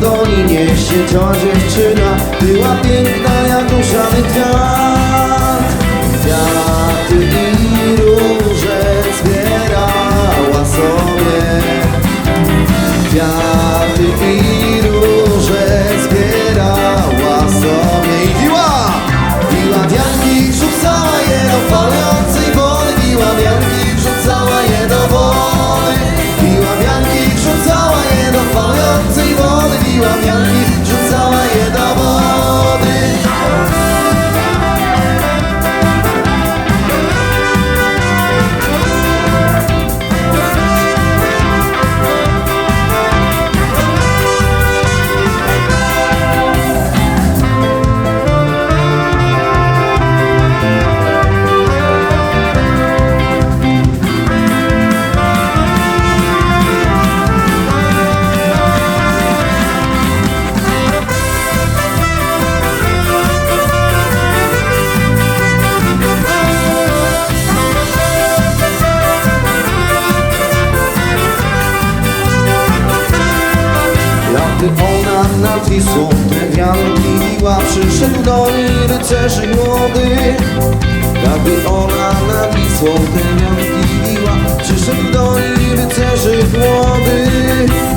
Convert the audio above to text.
dolinie siedziała dziewczyna Była piękna. Gdy ona nad Wisłą drewnianą biła Przyszedł do niej rycerzy młody. Gdy ona nad Wisłą drewnianą biła Przyszedł do niej rycerzy młody.